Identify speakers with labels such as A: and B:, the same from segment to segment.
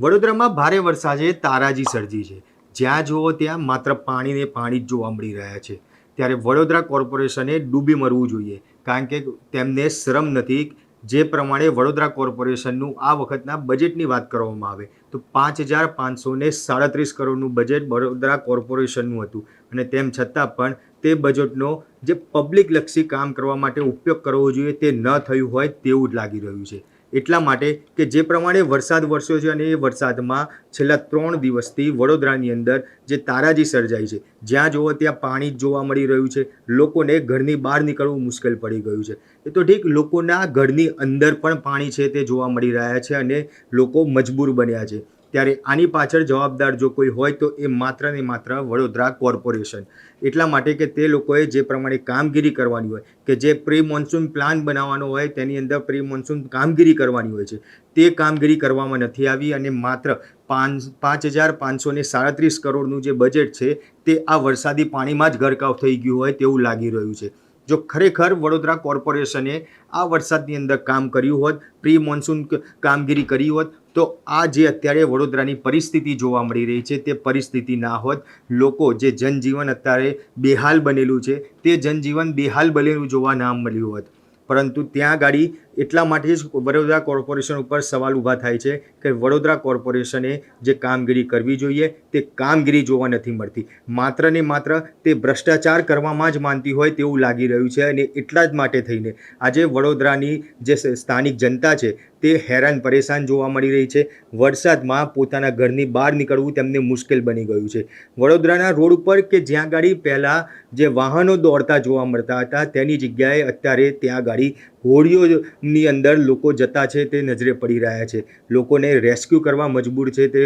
A: વડોદરામાં ભારે વરસાદે તારાજી સર્જી છે. જ્યાં જુઓ ત્યાં માત્ર પાણીને પાણી જ જોવા મળી રહ્યા છે. ત્યારે વડોદરા કોર્પોરેશને ડૂબી મરવું જોઈએ, કારણ કે તેમને શ્રમ નથી જે પ્રમાણે વડોદરા કોર્પોરેશનનું આ વખતના બજેટની વાત કરવામાં આવે. તો પાંચ હજાર પાંચસો સાડત્રીસ કરોડનું બજેટ વડોદરા કોર્પોરેશનનું હતું. અને તેમ છતાં પણ તે બજેટનો જે પબ્લિકલક્ષી કામ કરવા માટે ઉપયોગ કરવો જોઈએ તે ન થયું હોય તેવું જ લાગી રહ્યું છે. એટલા માટે કે જે પ્રમાણે વરસાદ વરસ્યો છે અને એ વરસાદમાં છેલ્લા ત્રણ દિવસથી વડોદરાની અંદર જે તારાજી સર્જાઈ છે, જ્યાં જુઓ ત્યાં પાણી જ જોવા મળી રહ્યું છે. લોકોને ઘરની બહાર નીકળવું મુશ્કેલ પડી ગયું છે. એ તો ઠીક, લોકોના ઘરની અંદર પણ પાણી છે તે જોવા મળી રહ્યા છે અને લોકો મજબૂર બન્યા છે. ત્યારે આની પાછળ જવાબદાર જો કોઈ હોય તો એ માત્ર ને માત્ર વડોદરા કોર્પોરેશન. એટલા માટે કે તે લોકોએ જે પ્રમાણે કામગીરી કરવાની હોય કે જે પ્રી મોન્સૂન પ્લાન બનાવવાનો હોય તેની અંદર પ્રી મોન્સૂન કામગીરી કરવાની હોય છે, તે કામગીરી કરવામાં નથી આવી અને માત્ર પાંચ પાંચ હજાર પાંચસો ને સાડત્રીસ કરોડનું જે બજેટ છે તે આ વરસાદી પાણીમાં જ ગરકાવ થઈ ગયું હોય તેવું લાગી રહ્યું છે. જો ખરેખર વડોદરા કોર્પોરેશને આ વરસાદની અંદર કામ કર્યું હોત પ્રી મોન્સૂન કામગીરી કરી હોત તો આ જે અત્યારે વડોદરાની પરિસ્થિતિ જોવા મળી રહી છે, તે પરિસ્થિતિ ના હોત. લોકો જે જનજીવન અત્યારે બેહાલ બનેલું છે, તે જનજીવન બેહાલ બનેલું જોવા ના મળ્યું હોત. પરંતુ ત્યાં ગાડી એટલા માટે જ વડોદરા કોર્પોરેશન ઉપર સવાલ ઊભા થાય છે કે વડોદરા કોર્પોરેશને જે કામગીરી કરવી જોઈએ, તે કામગીરી જોવા નથી મળતી. માત્ર ને માત્ર તે ભ્રષ્ટાચાર કરવામાં જ માનતી હોય તેવું લાગી રહ્યું છે અને એટલા જ માટે થઈને આજે વડોદરાની જે સ્થાનિક જનતા છે તે હેરાન પરેશાન જોવા મળી રહી છે. વરસાદમાં પોતાના ઘરની બહાર નીકળવું તેમને મુશ્કેલ બની ગયું છે. વડોદરાના રોડ ઉપર કે જ્યાં ગાડી પહેલાં જે વાહનો દોડતા જોવા મળતા હતા, તેની જગ્યાએ અત્યારે ત્યાં ગાડી હોડીઓની અંદર લોકો જતા છે, તે નજરે પડી રહ્યા છે. લોકોને રેસ્ક્યુ કરવા મજબૂર છે, તે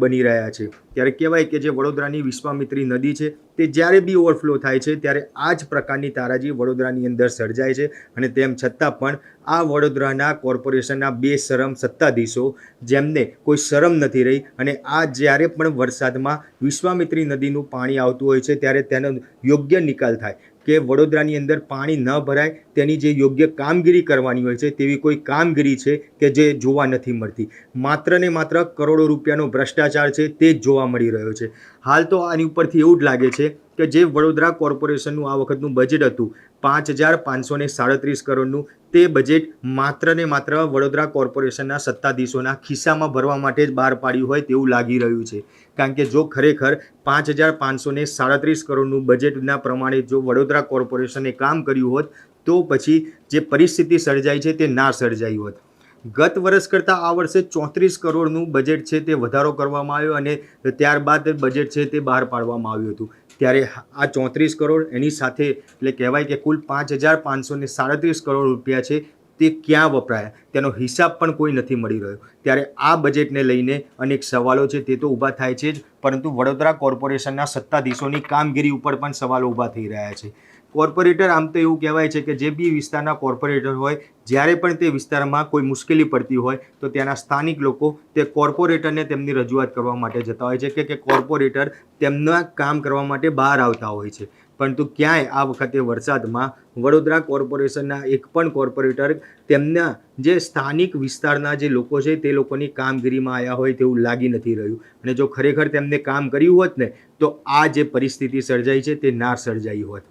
A: બની રહ્યા છે. ત્યારે કહેવાય કે જે વડોદરાની વિશ્વામિત્રી નદી છે, તે જ્યારે બી ઓવરફ્લો થાય છે, ત્યારે આ જ પ્રકારની તારાજી વડોદરાની અંદર સર્જાય છે. અને તેમ છતાં પણ આ વડોદરાના કોર્પોરેશનના બે શરમ સત્તાધીશો જેમને કોઈ શરમ નથી રહી અને આ જ્યારે પણ વરસાદમાં વિશ્વામિત્રી નદીનું પાણી આવતું હોય છે, ત્યારે તેનો યોગ્ય નિકાલ થાય. કે વડોદરાની અંદર પાણી ન ભરાય, તેની જે યોગ્ય કામગીરી કરવાની હોય છે, તેવી કોઈ કામગીરી છે કે જે જોવા નથી મળતી. માત્ર ને માત્ર કરોડો રૂપિયાનો ભ્રષ્ટાચાર છે તે જ જોવા મળી રહ્યો છે. હાલ તો આની ઉપરથી એવું જ લાગે છે કે જે વડોદરા કોર્પોરેશનનું આ વખતનું બજેટ હતું, પાંચ હજાર પાંચસો સાડત્રીસ કરોડનું, તે બજેટ માત્ર ને માત્ર વડોદરા કોર્પોરેશનના સત્તાધીશોના ખિસ્સામાં ભરવા માટે જ બહાર પાડ્યું હોય તેવું લાગી રહ્યું છે. કારણ કે જો ખરેખર પાંચ હજાર પાંચસો ને સાડત્રીસ કરોડનું બજેટના પ્રમાણે જો વડોદરા કોર્પોરેશને કામ કર્યું હોત, તો પછી જે પરિસ્થિતિ સર્જાઈ છે તે ના સર્જાઈ હોત. ગત વર્ષ કરતાં આ વર્ષે ચોત્રીસ કરોડનું બજેટ છે તે વધારો કરવામાં આવ્યો અને ત્યારબાદ બજેટ છે તે બહાર પાડવામાં આવ્યું હતું. ત્યારે આ ચોત્રીસ કરોડ એની સાથે એટલે કહેવાય કે કુલ પાંચ હજાર પાંચસો સાડત્રીસ કરોડ રૂપિયા છે તે ક્યાં વપરાયા? તેનો હિસાબ પણ કોઈ નથી મળી રહ્યો. ત્યારે આ બજેટને લઈને અનેક સવાલો છે, તે તો ઊભા થાય છે જ, પરંતુ વડોદરા કોર્પોરેશનના સત્તાધીશોની કામગીરી ઉપર પણ સવાલો ઊભા થઈ રહ્યા છે. કોર્પોરેટર આમ તો એવું કહેવાય છે કે જે બી વિસ્તારના કોર્પોરેટર હોય, જ્યારે પણ તે વિસ્તારમાં કોઈ મુશ્કેલી પડતી હોય, તો ત્યાંના સ્થાનિક લોકો તે કોર્પોરેટરને તેમની રજૂઆત કરવા માટે જતા હોય છે કે કોર્પોરેટર તેમના કામ કરવા માટે બહાર આવતા હોય છે. પરંતુ ક્યાંય આ વખતે વરસાદમાં વડોદરા કોર્પોરેશનના એક પણ કોર્પોરેટર તેમના જે સ્થાનિક વિસ્તારના જે લોકો છે તે લોકોની કામગીરીમાં આવ્યા હોય તેવું લાગી નથી રહ્યું. અને જો ખરેખર તેમને કામ કર્યું હોત ને, તો આ જે પરિસ્થિતિ સર્જાઈ છે તે ના સર્જાઈ હોત.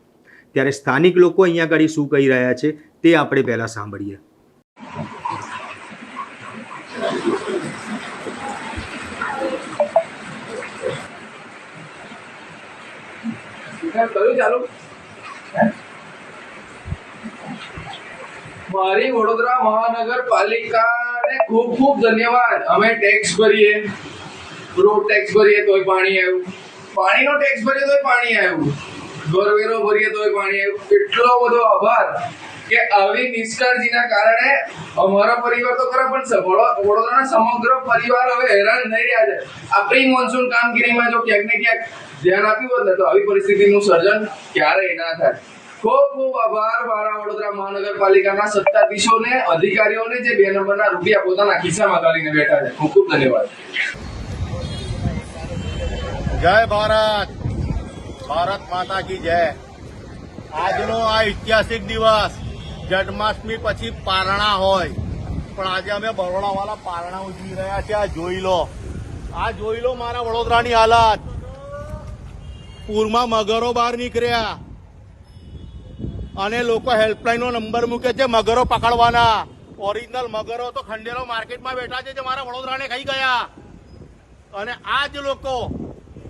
A: ત્યારે સ્થાનિક લોકો અહીંયા આગળ શું કહી રહ્યા છે તે આપણે પહેલાં સાંભળીએ.
B: કયું ચાલુ. મારી વડોદરા મહાનગરપાલિકાને ખૂબ ખૂબ ધન્યવાદ. અમે ટેક્સ ભરીએ. રોડ ટેક્સ ભરીએ તોય પાણી આવ્યું. પાણીનો ટેક્સ ભરીએ તોય પાણી આવ્યું. ઘરવેરો ભરીએ તોય પાણી આવ્યું. એટલો બધો આભાર. કે આવી નિષ્કાળજીના કારણે અમારો પરિવાર તો ખરા પણ વડોદરાના સમગ્ર પરિવાર હવે હેરાન થઈ રહ્યા છે. આ પ્રી મોન્સૂન કામગીરીમાં જો ક્યાંક ને ક્યાંક ધ્યાન આપ્યું હોત ને તો આવી પરિસ્થિતિનું સર્જન ક્યારેય ના થાય. ખૂબ ખૂબ આભાર મારા વડોદરા મહાનગરપાલિકાના સત્તાધીશોને, અધિકારીઓને જે બે નંબરના રૂપિયા પોતાના ખિસ્સામાં ગાલીને બેઠા છે. ખૂબ ખૂબ ધન્યવાદ.
C: જય ભારત. ભારત માતા કી જય. આજનો આ ઐતિહાસિક દિવસ. જન્માષ્ટમી પછી પારણા હોય. પણ આજે અમે બરોડાવાળા પારણા ઉજવી રહ્યા છે આ જોઈ લો. આ જોઈ લો મારા વડોદરાની હાલત. પૂરમાં મગરો બહાર નીકળ્યા. અને લોકો હેલ્પલાઇનનો નંબર મૂકે છે, મગરો પકડવાના. ઓરિજિનલ મગરો તો ખંડેરો માર્કેટમાં બેઠા છે જે મારા વડોદરાને ખાઈ ગયા. અને આ જ લોકો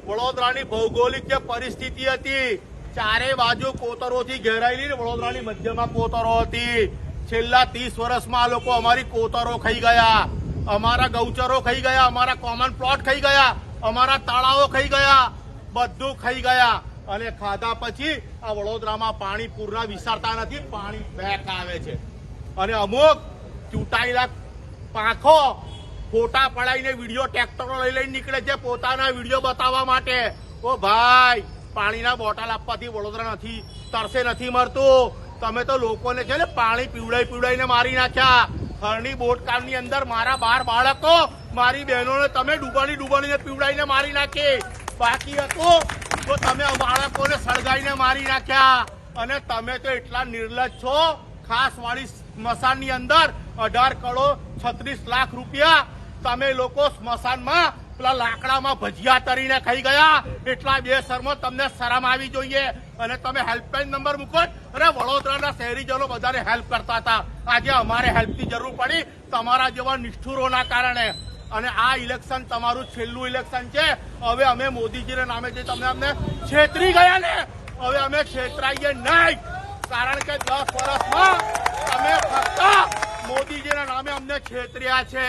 C: વડોદરાની ભૌગોલિક જે પરિસ્થિતિ હતી ચારે બાજુ કોતરોથી ઘેરાયેલી વડોદરાની મધ્યમાં કોતરો હતી. છેલ્લા ત્રીસ વર્ષમાં આ લોકો અમારી કોતરો ખાઈ ગયા. અમારા ગૌચરો ખાઈ ગયા, અમારા કોમન પ્લોટ ખાઈ ગયા, અમારા તળાવો ખાઈ ગયા, બધું ખાઈ ગયા. અને ખાધા પછી આ વડોદરામાં પાણી પૂરના વિસારતા નથી, પાણી બેક આવે છે. અને અમુક ચૂંટાયેલા પાંખો ફોટા પડાઈને વીડિયો ટ્રેક્ટરો લઈ લઈને નીકળે છે પોતાના વીડિયો બતાવવા માટે. ઓ ભાઈ પાણીના બોટલ આપવાથી વડોદરા નથી, તરસે નથી મરતું. તમે તો લોકોને છે ને પાણી પીવડાઈ પીવડાઈને મારી નાખ્યા. હરણી બોટકામની અંદર મારા બાર બાળકો, મારી બહેનોને તમે ડૂબાડી ડૂબાડીને પીવડાઈને મારી નાખી. બાકી હતું તો તમે બાળકોને સળગાઈને મારી નાખ્યા. અને તમે તો એટલા નિર્લજ છો. ખાસ વાળી સ્મશાનની અંદર અઢાર કરોડ છત્રીસ લાખ રૂપિયા તમે લોકો સ્મશાનમાં પેલા લાકડામાં ભજીયા તરીને ખાઈ ગયા. એટલા બે શર્મો તમને શરમ આવી જોઈએ. અને તમે હેલ્પલાઇન નંબર મૂકો અને વડોદરાના શહેરીજનો બધાને હેલ્પ કરતા હતા. આજે અમારે હેલ્પની જરૂર પડી તમારા જેવા નિષ્ઠુરોના કારણે. અને આ ઇલેક્શન તમારું છેલ્લું ઇલેક્શન છે. હવે અમે મોદીજીના નામે જે તમે અમને છેતરી ગયા ને, હવે અમે છેતરાઈએ નહીં. કારણ કે દસ વર્ષમાં તમે ફક્ત મોદીજીના નામે અમને છેતર્યા છે.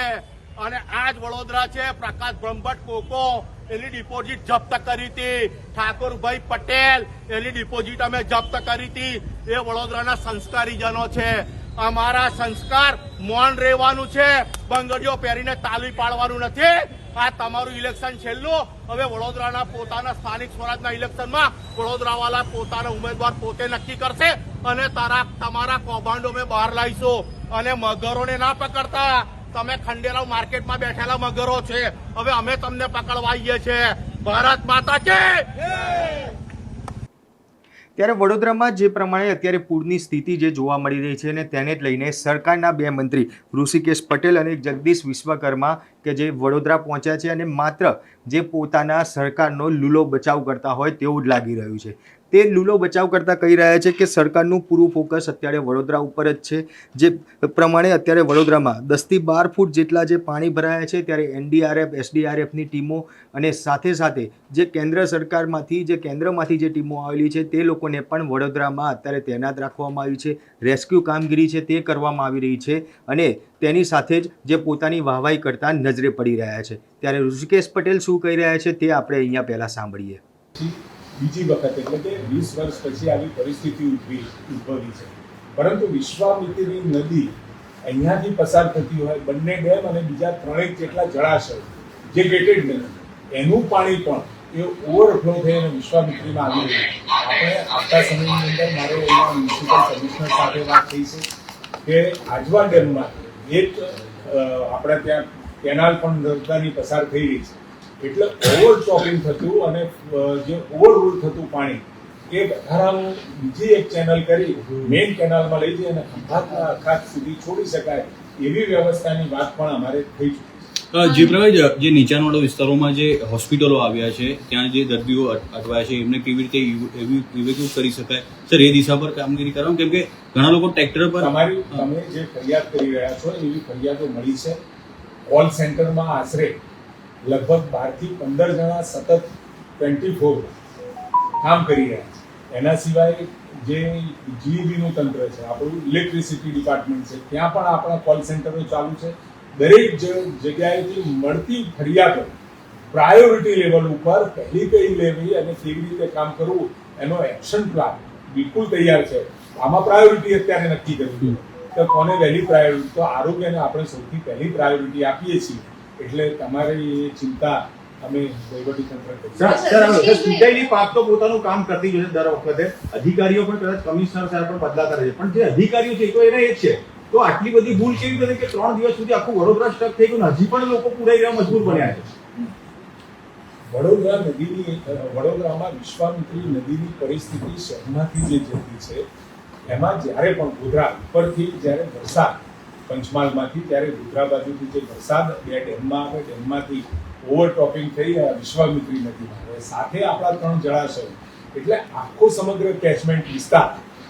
C: અને આ જ વડોદરા છે, પ્રકાશ બ્રહ્મભટ્ટ કોકો, એની ડિપોઝિટ જપ્ત કરી હતી. ઠાકોરભાઈ પટેલ, એની ડિપોઝિટ અમે જપ્ત કરી હતી. એ વડોદરાના સંસ્કારીજનો છે. અમારા સંસ્કાર મૌન રહેવાનું છે. બંગડીઓ પહેરીને તાલી પાડવાનું નથી. આ તમારું ઇલેક્શન છેલ્લું. હવે વડોદરાના પોતાના સ્થાનિક સ્વરાજના ઇલેક્શનમાં વડોદરાવાળા પોતાના ઉમેદવાર પોતે નક્કી કરશે અને તારા તમારા કૌભાંડો અમે બહાર લાવીશું. અને મગરોને ના પકડતા. તમે ખંડેરાવ માર્કેટમાં બેઠેલા મગરો છે. હવે અમે તમને પકડવા આવીએ ભારત માતા કે
A: ત્યારે વડોદરામાં જે પ્રમાણે અત્યારે પૂરની સ્થિતિ જે જોવા મળી રહી છે અને તેને જ લઈને સરકારના બે મંત્રી, ઋષિકેશ પટેલ અને જગદીશ વિશ્વકર્મા કે જે વડોદરા પહોંચ્યા છે અને માત્ર જે પોતાના સરકારનો લૂલો બચાવ કરતા હોય તેવું જ લાગી રહ્યું છે. તે લૂલો બચાવ કરતાં કહી રહ્યા છે કે સરકારનું પૂરું ફોકસ અત્યારે વડોદરા ઉપર જ છે. જે પ્રમાણે અત્યારે વડોદરામાં દસથી બાર ફૂટ જેટલા જે પાણી ભરાયા છે, ત્યારે એનડીઆરએફ, એસડીઆરએફની ટીમો અને સાથે સાથે જે કેન્દ્ર સરકારમાંથી, જે કેન્દ્રમાંથી જે ટીમો આવેલી છે, તે લોકોને પણ વડોદરામાં અત્યારે તૈનાત રાખવામાં આવી છે. રેસ્ક્યુ કામગીરી છે તે કરવામાં આવી રહી છે અને તેની સાથે જ જે પોતાની વાહવાઈ કરતા નજરે પડી રહ્યા છે. ત્યારે ઋષિકેશ પટેલ શું કહી રહ્યા છે તે આપણે અહીંયા પહેલાં સાંભળીએ.
D: બીજી વખત એટલે કે વીસ વર્ષ પછી આવી પરિસ્થિતિ ઊભી, ઉદ્ભવી છે. પરંતુ વિશ્વામિત્રી નદી અહીંયાથી પસાર થતી હોય, બંને ડેમ અને બીજા ત્રણેક જેટલા જળાશય, જે ગેટેડ નથી એનું પાણી પણ એ ઓવરફ્લો થઈ અને વિશ્વામિત્રીમાં આવી રહ્યું આપણે આવતા સમયની અંદર મારે એના મ્યુનિસિપલ કમિશનર સાથે વાત થઈ છે કે આજવા ડેમમાં એક આપણે ત્યાં કેનાલ પણ નર્મદાની પસાર થઈ રહી છે. એટલે ઓવર ચોપિંગ થતું અને જે ઓવર રૂલ થતું પાણી એ વધારાનું બીજી એક ચેનલ કરી મેઇન કેનાલમાં લઈ જઈ અને ખંભાતના અખાત સુધી છોડી શકાય એવી વ્યવસ્થાની વાત પણ અમારે થઈ ચૂકી
E: જે પ્રમાણે જે નીચાણવાળા વિસ્તારોમાં જે હોસ્પિટલો આવ્યા છે ત્યાં જે દર્દીઓ અટ- અટવાયા છે એમને કેવી રીતે ઇવેક્યુએટ કરી શકાય? સર એ દિશા પર કામગીરી કરવાનું કેમ કે ઘણા લોકો ટ્રેક્ટર પર
D: તમારી તમે જે ફરિયાદ કરી રહ્યા છો એવી ફરિયાદો મળી છે. કોલ સેન્ટરમાં આશરે લગભગ બારથી પંદર જણા સતત ટ્વેન્ટી ફોર કામ કરી રહ્યા છે. એના સિવાય જે જીઈબીનું તંત્ર છે, આપણું ઇલેક્ટ્રિસિટી ડિપાર્ટમેન્ટ છે, ત્યાં પણ આપણા કોલ સેન્ટરો ચાલુ છે. દરેક જગ્યાએથી મળતી ફરિયાદો પ્રાયોરિટી લેવલ ઉપર પહેલી કઈ લેવી અને કેવી રીતે કામ કરવું, એનો એક્શન પ્લાન બિલકુલ તૈયાર છે. આમાં પ્રાયોરિટી અત્યારે નક્કી કરવી તો કોને વહેલી પ્રાયોરિટી? તો આરોગ્યને આપણે સૌથી પહેલી પ્રાયોરિટી આપીએ છીએ. એટલે તમારી એ ચિંતા અમે વહીવટી તંત્ર કરી
F: સર સર હવે ચૂંટાયેલી પાંખ તો પોતાનું કામ કરતી જ હોય છે દર વખતે. અધિકારીઓ પણ કદાચ કમિશનર સાહેબ પણ બદલાતા રહે છે. પણ જે અધિકારીઓ છે એ તો એને એ જ છે. તો આટલી બધી ભૂલ કેવી રીતે કે ત્રણ દિવસ સુધી આખું વડોદરા સ્ટક થઈ ગયું હજી પણ લોકો પૂરાઈ રહ્યા મજબૂર બન્યા છે?
D: વડોદરા નદીની વડોદરામાં વિશ્વામિત્રી નદીની પરિસ્થિતિ શહેરમાંથી જે જતી છે એમાં જ્યારે પણ ગોધરા ઉપરથી જ્યારે વરસાદ પંચમહાલમાંથી ત્યારે ગોધરા બાજુથી જે વરસાદ બે ડેમમાં આવે, ડેમમાંથી ઓવરટોપિંગ થઈ વિશ્વામિત્રી નદીમાં આવે. સાથે આપણા ત્રણ જળાશયો. એટલે આખો સમગ્ર કેચમેન્ટ વિસ્તાર.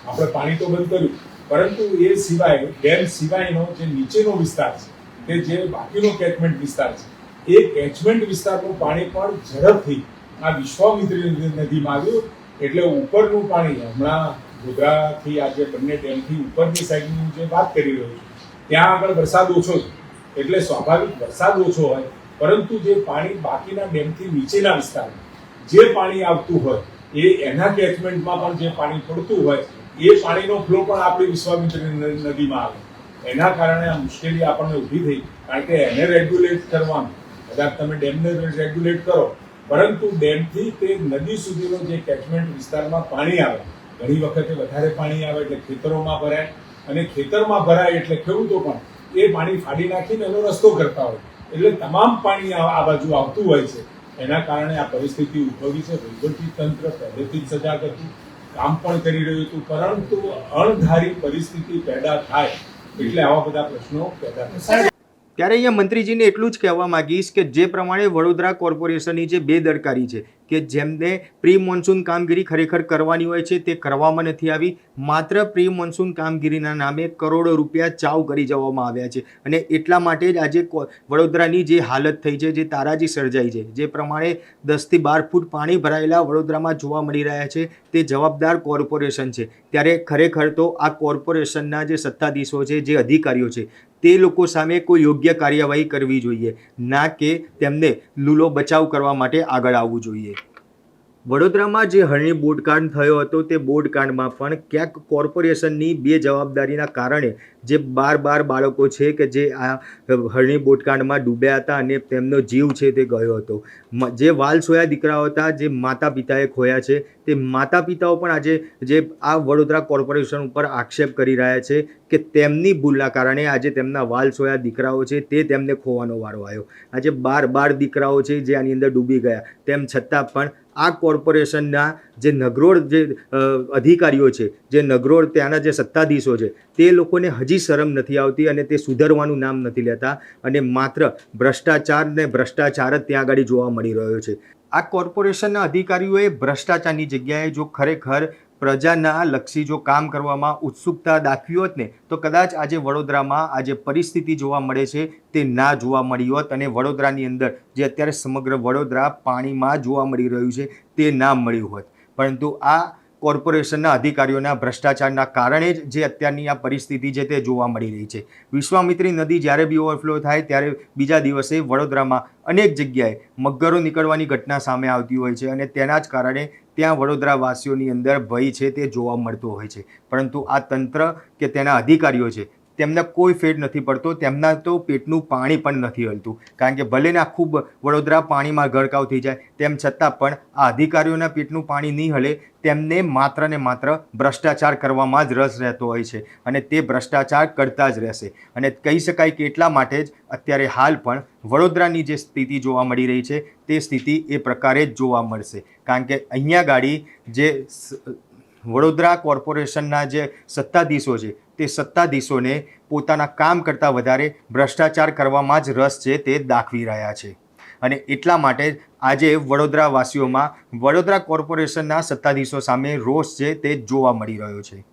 D: આપણે પાણી તો બંધ કર્યું. પરંતુ એ સિવાય, ડેમ સિવાયનો જે નીચેનો વિસ્તાર છે, કે જે બાકીનો કેચમેન્ટ વિસ્તાર છે, એ કેચમેન્ટ વિસ્તારનું પાણી પણ ઝડપથી આ વિશ્વામિત્રી નદીમાં આવ્યું. એટલે ઉપરનું પાણી હમણાં ગોધરાથી આ જે બંને ડેમથી ઉપરની સાઈડની જે વાત કરી રહ્યો છું ત્યાં આગળ વરસાદ ઓછો છે. એટલે સ્વાભાવિક વરસાદ ઓછો હોય, પરંતુ જે પાણી બાકીના ડેમથી નીચેના વિસ્તારમાં જે પાણી આવતું હોય, એ એના કેચમેન્ટમાં પણ જે પાણી પડતું હોય, એ પાણીનો ફ્લો પણ આપણી વિશ્વામિત્રી નદીમાં આવે. એના કારણે આ મુશ્કેલી આપણને ઊભી થઈ, કારણ કે એને રેગ્યુલેટ કરવાનું. કદાચ તમે ડેમને રેગ્યુલેટ કરો, પરંતુ ડેમથી તે નદી સુધીનો જે કેચમેન્ટ વિસ્તારમાં પાણી આવે, ઘણી વખતે વધારે પાણી આવે, એટલે ખેતરોમાં ભરાય અને ખેતરમાં ભરાય એટલે ખેડૂતો પણ એ પાણી ફાડી નાખીને એનો રસ્તો કરતા હોય. એટલે તમામ પાણી આ બાજુ આવતું હોય છે. એના કારણે આ પરિસ્થિતિ ઉદ્ભવી છે. વહીવટી તંત્ર પહેલેથી જ સજાગ હતું. કામ પણ કરી રહ્યું હતું. પરંતુ અણધારી પરિસ્થિતિ પેદા થાય એટલે આવા બધા પ્રશ્નો પેદા થશે
A: ત્યારે અહીંયા મંત્રીજીને એટલું જ કહેવા માંગીશ કે જે પ્રમાણે વડોદરા કોર્પોરેશનની જે બેદરકારી છે કે જેમને પ્રી મોન્સૂન કામગીરી ખરેખર કરવાની હોય છે, તે કરવામાં નથી આવી. માત્ર પ્રી મોન્સૂન કામગીરીના નામે કરોડો રૂપિયા ચાવ કરી જવામાં આવ્યા છે. અને એટલા માટે જ આજે વડોદરાની જે હાલત થઈ છે, જે તારાજી સર્જાઈ છે, જે પ્રમાણે દસથી બાર ફૂટ પાણી ભરાયેલા વડોદરામાં જોવા મળી રહ્યા છે, તે જવાબદાર કોર્પોરેશન છે. ત્યારે ખરેખર તો આ કોર્પોરેશનના જે સત્તાધીશો છે, જે અધિકારીઓ છે, તે લોકો સામે કોઈ યોગ્ય કાર્યવાહી કરવી જોઈએ. ના કે તેમને લૂલો બચાવ કરવા માટે આગળ આવવું જોઈએ. વડોદરામાં જે હરણી બોટકાંડ થયો હતો તે બોટકાંડમાં પણ ક્યાંક કોર્પોરેશનની બે જવાબદારીના કારણે જે બાર બાર બાળકો છે કે જે આ હરણી બોટકાંડમાં ડૂબ્યા હતા અને તેમનો જીવ છે તે ગયો હતો. જે વાલસોયા દીકરાઓ હતા, જે માતા પિતાએ ખોયા છે તે માતા પિતાઓ પણ આજે જે આ વડોદરા કોર્પોરેશન ઉપર આક્ષેપ કરી રહ્યા છે કે તેમની ભૂલના કારણે આજે તેમના વાલ સોયા દીકરાઓ છે તે તેમને ખોવાનો વારો આવ્યો. આજે બાર બાર દીકરાઓ છે જે આની અંદર ડૂબી ગયા. તેમ છતાં પણ આ કોર્પોરેશનના જે નગરોળ જે અધિકારીઓ છે, જે નગરોળ ત્યાંના જે સત્તાધીશો છે, તે લોકોને હજી શરમ નથી આવતી અને તે સુધરવાનું નામ નથી લેતા અને માત્ર ભ્રષ્ટાચાર ને ભ્રષ્ટાચાર જ ત્યાં આગળ જોવા મળી રહ્યો છે. આ કોર્પોરેશનના અધિકારીઓએ ભ્રષ્ટાચારની જગ્યાએ જો ખરેખર પ્રજાના લક્ષી જો કામ કરવામાં ઉત્સુકતા દાખવી હોત ને, તો કદાચ આજે વડોદરામાં આજે પરિસ્થિતિ જોવા મળે છે તે ના જોવા મળી હોત અને વડોદરાની અંદર જે અત્યારે સમગ્ર વડોદરા પાણીમાં જોવા મળી રહ્યું છે તે ના મળ્યું હોત. પરંતુ આ કોર્પોરેશનના અધિકારીઓના ભ્રષ્ટાચારના કારણે જ જે અત્યારની આ પરિસ્થિતિ છે તે જોવા મળી રહી છે. વિશ્વામિત્રી નદી જ્યારે બી ઓવરફ્લો થાય ત્યારે બીજા દિવસે વડોદરામાં અનેક જગ્યાએ મગરો નીકળવાની ઘટના સામે આવતી હોય છે અને તેના જ કારણે ત્યાં વડોદરાવાસીઓની અંદર ભય છે તે જોવા મળતો હોય છે. પરંતુ આ તંત્ર કે તેના અધિકારીઓ છે તેમને કોઈ ફેર નથી પડતો, તેમના તો પેટનું પાણી પણ નથી હલતું. કારણ કે ભલે ને આખું વડોદરા પાણીમાં ગરકાવ થઈ જાય, તેમ છતાં પણ આ અધિકારીઓના પેટનું પાણી નહીં હલે, તેમને માત્ર ને માત્ર ભ્રષ્ટાચાર કરવામાં જ રસ રહેતો હોય છે અને તે ભ્રષ્ટાચાર કરતા જ રહેશે. અને કહી શકાય કે એટલા માટે જ અત્યારે હાલ પણ વડોદરાની જે સ્થિતિ જોવા મળી રહી છે, તે સ્થિતિ એ પ્રકારે જ જોવા મળશે. કારણ કે અહીંયા ગાડી જે વડોદરા કોર્પોરેશનના જે સત્તાધીશો છે તે સત્તાધીશોને પોતાના કામ કરતાં વધારે ભ્રષ્ટાચાર કરવામાં જ રસ છે તે દાખવી રહ્યા છે. અને એટલા માટે આજે વડોદરાવાસીઓમાં વડોદરા કોર્પોરેશનના સત્તાધીશો સામે રોષ છે તે જોવા મળી રહ્યો છે.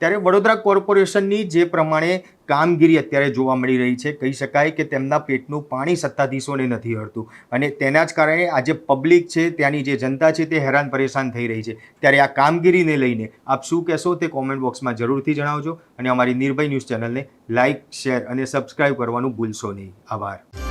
A: ત્યારે વડોદરા કોર્પોરેશનની જે પ્રમાણે કામગીરી અત્યારે જોવા મળી રહી છે, કહી શકાય કે તેમના પેટનું પાણી સત્તાધીશોને નથી હળતું. અને તેના જ કારણે આજે પબ્લિક છે, ત્યાંની જે જનતા છે તે હેરાન પરેશાન થઈ રહી છે. ત્યારે આ કામગીરીને લઈને આપ શું કહેશો તે કોમેન્ટ બોક્સમાં જરૂરથી જણાવજો. અને અમારી નિર્ભય ન્યૂઝ ચેનલને લાઇક શેર અને સબસ્ક્રાઇબ કરવાનું ભૂલશો નહીં. આભાર.